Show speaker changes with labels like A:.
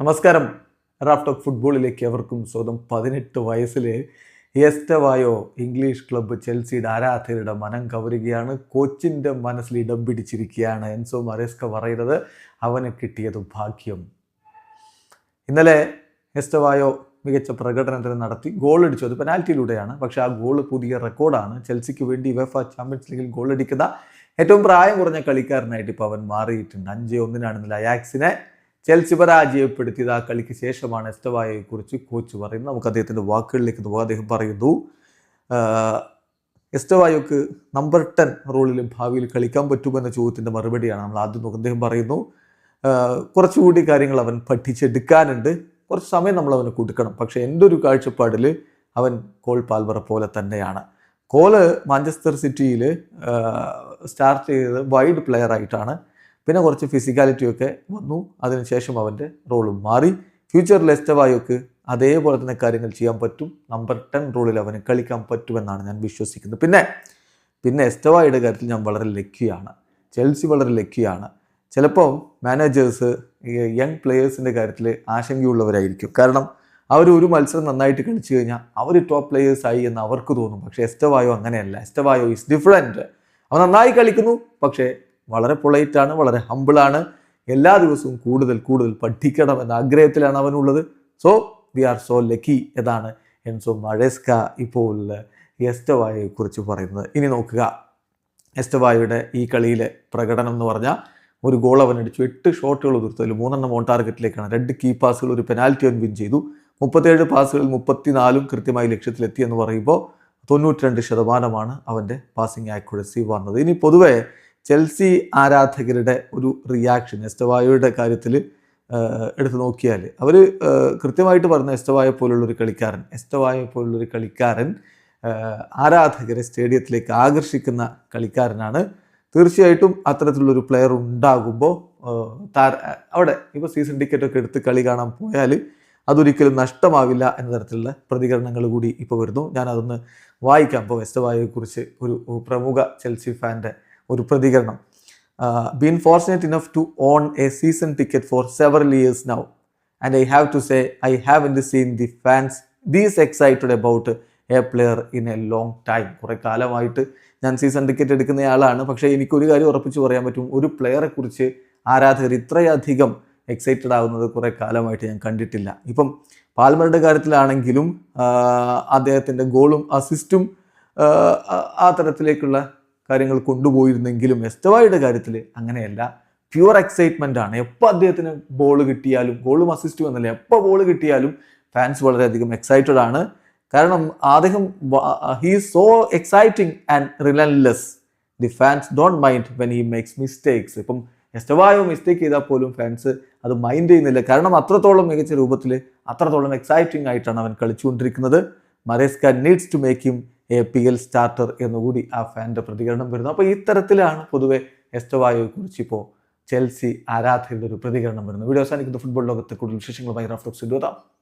A: നമസ്കാരം. Raft of ഫുട്ബോളിലേക്ക് അവർക്കും സ്വന്തം പതിനെട്ട് വയസ്സിലെ എസ്റ്റവായോ ഇംഗ്ലീഷ് ക്ലബ്ബ് ചെൽസിയുടെ ആരാധകരുടെ മനം കവരുകയാണ്. കോച്ചിന്റെ മനസ്സിൽ ഇടം പിടിച്ചിരിക്കുകയാണ് എൻസോ മറേസ്ക പറയുന്നത്. അവന് കിട്ടിയത് ഭാഗ്യം. ഇന്നലെ എസ്റ്റവായോ മികച്ച പ്രകടനത്തിന് നടത്തി ഗോൾ അടിച്ചു അത് പെനാൽറ്റിയിലൂടെയാണ്. പക്ഷേ ആ ഗോൾ പുതിയ റെക്കോർഡാണ്. ചെൽസിക്ക് വേണ്ടി വെഫ ചാമ്പ്യൻസ് ലീഗിൽ ഗോൾ അടിക്കുന്ന ഏറ്റവും പ്രായം കുറഞ്ഞ കളിക്കാരനായിട്ട് ഇപ്പോൾ അവൻ മാറിയിട്ടുണ്ട്. അഞ്ച് ഒന്നിനാണ് ഇന്നലെ അയാക്സിനെ ചെൽസി പരാജയപ്പെടുത്തിയത് ആ കളിക്ക് ശേഷമാണ് എസ്റ്റവായെ കുറിച്ച് കോച്ച് പറയുന്നത്. നമുക്ക് അദ്ദേഹത്തിന്റെ വാക്കുകളിലേക്ക് പോകാം. അദ്ദേഹം പറയുന്നു എസ്റ്റവായോക്ക് നമ്പർ ടെൻ റോളിൽ ഭാവിയിൽ കളിക്കാൻ പറ്റുമെന്ന ചോദ്യത്തിന്റെ മറുപടിയാണ് നമ്മൾ ആദ്യം നോക്കുന്നത്. അദ്ദേഹം പറയുന്നു കുറച്ചുകൂടി കാര്യങ്ങൾ അവൻ പഠിച്ചെടുക്കാനുണ്ട്. കുറച്ച് സമയം നമ്മൾ അവന് കൊടുക്കണം. പക്ഷേ എന്റെ ഒരു കാഴ്ചപ്പാടിൽ അവൻ കോൾ പാൽവറ പോലെ തന്നെയാണ്. കോൾ മാഞ്ചസ്റ്റർ സിറ്റിയിൽ സ്റ്റാർട്ട് ചെയ്തത് വൈഡ് പ്ലെയർ ആയിട്ടാണ്. പിന്നെ കുറച്ച് ഫിസിക്കാലിറ്റിയൊക്കെ വന്നു. അതിനുശേഷം അവന്റെ റോളും മാറി. ഫ്യൂച്ചറിൽ എസ്റ്റവായോക്ക് അതേപോലെ തന്നെ കാര്യങ്ങൾ ചെയ്യാൻ പറ്റും. നമ്പർ ടെൻ റോളിൽ അവന് കളിക്കാൻ പറ്റുമെന്നാണ് ഞാൻ വിശ്വസിക്കുന്നത്. പിന്നെ പിന്നെ എസ്റ്റവായുടെ കാര്യത്തിൽ ഞാൻ വളരെ ലക്കിയാണ്. ചെൽസി വളരെ ലക്കിയാണ്. ചിലപ്പോൾ മാനേജേഴ്സ് യങ് പ്ലെയേഴ്സിന്റെ കാര്യത്തിൽ ആശങ്കയുള്ളവരായിരിക്കും. കാരണം അവർ ഒരു മത്സരം നന്നായിട്ട് കളിച്ചു കഴിഞ്ഞാൽ അവർ ടോപ്പ് പ്ലെയേഴ്സായി എന്ന് അവർക്ക് തോന്നും. പക്ഷേ എസ്റ്റവായോ അങ്ങനെയല്ല. എസ്റ്റവായോ ഈസ് ഡിഫറെന്റ് അവൻ നന്നായി കളിക്കുന്നു പക്ഷേ വളരെ പൊളൈറ്റ് ആണ് വളരെ ഹമ്പിളാണ് എല്ലാ ദിവസവും കൂടുതൽ കൂടുതൽ പഠിക്കണം എന്ന ആഗ്രഹത്തിലാണ് അവനുള്ളത്. So we are so lucky എന്നാണ് എൻസോ മഴേസ്ക ഇപ്പോൾ എസ്റ്റവായെ കുറിച്ച് പറയുന്നത്. ഇനി നോക്കുക. എസ്റ്റവായുടെ ഈ കളിയിലെ പ്രകടനം എന്ന് പറഞ്ഞാൽ ഒരു ഗോൾ അവൻ അടിച്ചു. എട്ട് ഷോട്ടുകൾ തീർത്തതിൽ മൂന്നെണ്ണം ഓൺ ടാർഗറ്റിലേക്കാണ് രണ്ട് കീ പാസുകൾ ഒരു പെനാൽറ്റി അവൻ വിൻ ചെയ്തു. മുപ്പത്തേഴ് പാസുകളിൽ മുപ്പത്തിനാലും കൃത്യമായി ലക്ഷ്യത്തിലെത്തി എന്ന് പറയുമ്പോൾ തൊണ്ണൂറ്റി രണ്ട് ശതമാനമാണ് അവന്റെ പാസിംഗ് ആക്യുറസി വന്നത്. ഇനി പൊതുവെ ചെൽസി ആരാധകരുടെ ഒരു റിയാക്ഷൻ എസ്റ്റവായോയുടെ കാര്യത്തിൽ എടുത്തു നോക്കിയാൽ അവർ കൃത്യമായിട്ട് പറഞ്ഞ എസ്റ്റവായ പോലുള്ളൊരു കളിക്കാരൻ എസ്റ്റവായ പോലുള്ളൊരു കളിക്കാരൻ ആരാധകരെ സ്റ്റേഡിയത്തിലേക്ക് ആകർഷിക്കുന്ന കളിക്കാരനാണ്. തീർച്ചയായിട്ടും അത്തരത്തിലുള്ളൊരു പ്ലെയർ ഉണ്ടാകുമ്പോൾ താര അവിടെ ഇപ്പോൾ സീസൺ ടിക്കറ്റ് ഒക്കെ എടുത്ത് കളി കാണാൻ പോയാൽ അതൊരിക്കലും നഷ്ടമാവില്ല എന്ന തരത്തിലുള്ള പ്രതികരണങ്ങൾ കൂടി ഇപ്പോൾ വരുന്നു. ഞാൻ അതൊന്ന് വായിക്കാം. ഇപ്പോൾ വെസ്റ്റവായെക്കുറിച്ച് ഒരു പ്രമുഖ ചെൽസി ഫാന്റെ ഒരു പ്രതികരണം. Been fortunate enough to own a season ticket for several years now and I have to say I have seen the fans these excited about a player in a long time കുറേ കാലമായിട്ട് ഞാൻ season ticket എടുക്കുന്നയാളാണ് പക്ഷേ എനിക്കൊരു കാര്യം ഉറപ്പിച്ച് പറയാൻ പറ്റും. ഒരു പ്ലെയറെ കുറിച്ച് ആരാധകർ ഇത്രയധികം എക്സൈറ്റഡ് ആകുന്നത് കുറേ കാലമായിട്ട് ഞാൻ കണ്ടിട്ടില്ല. ഇപ്പം പാൽമറുടെ കാര്യത്തിലാണെങ്കിലും അദ്ദേഹത്തിന്റെ ഗോളും അസിസ്റ്റും ആ തരത്തിലേക്കുള്ള കാര്യങ്ങൾ കൊണ്ടുപോയിരുന്നെങ്കിലും എസ്റ്റവായുടെ കാര്യത്തിൽ അങ്ങനെയല്ല. പ്യുവർ എക്സൈറ്റ്മെന്റ് ആണ്. എപ്പോൾ അദ്ദേഹത്തിന് ബോൾ കിട്ടിയാലും ഗോളും അസിസ്റ്റും എന്നല്ല എപ്പോൾ ബോൾ കിട്ടിയാലും ഫാൻസ് വളരെയധികം എക്സൈറ്റഡ് ആണ്. കാരണം അദ്ദേഹം he so exciting and relentless the fans don't mind when he makes mistakes ഇപ്പം എസ്റ്റവായോ മിസ്റ്റേക്ക് ചെയ്താൽ പോലും ഫാൻസ് അത് മൈൻഡ് ചെയ്യുന്നില്ല. കാരണം അത്രത്തോളം മികച്ച രൂപത്തിൽ അത്രത്തോളം എക്സൈറ്റിംഗ് ആയിട്ടാണ് അവൻ കളിച്ചുകൊണ്ടിരിക്കുന്നത്. Maresca needs to make him a P L starter എന്നുകൂടി ആ ഫാന്റെ പ്രതികരണം വരുന്നു. അപ്പോൾ ഇത്തരത്തിലാണ് പൊതുവെ എസ്റ്റവായോയെ കുറിച്ച് ഇപ്പോൾ ചെൽസി ആരാധകരുടെ ഒരു പ്രതികരണം വരുന്നത്. വീഡിയോ അവസാനിക്കുന്ന. ഫുട്ബോൾ ലോകത്തെ കൂടുതൽ വിശേഷങ്ങളുമായി റഫ്ലോക്സ് എത്താം.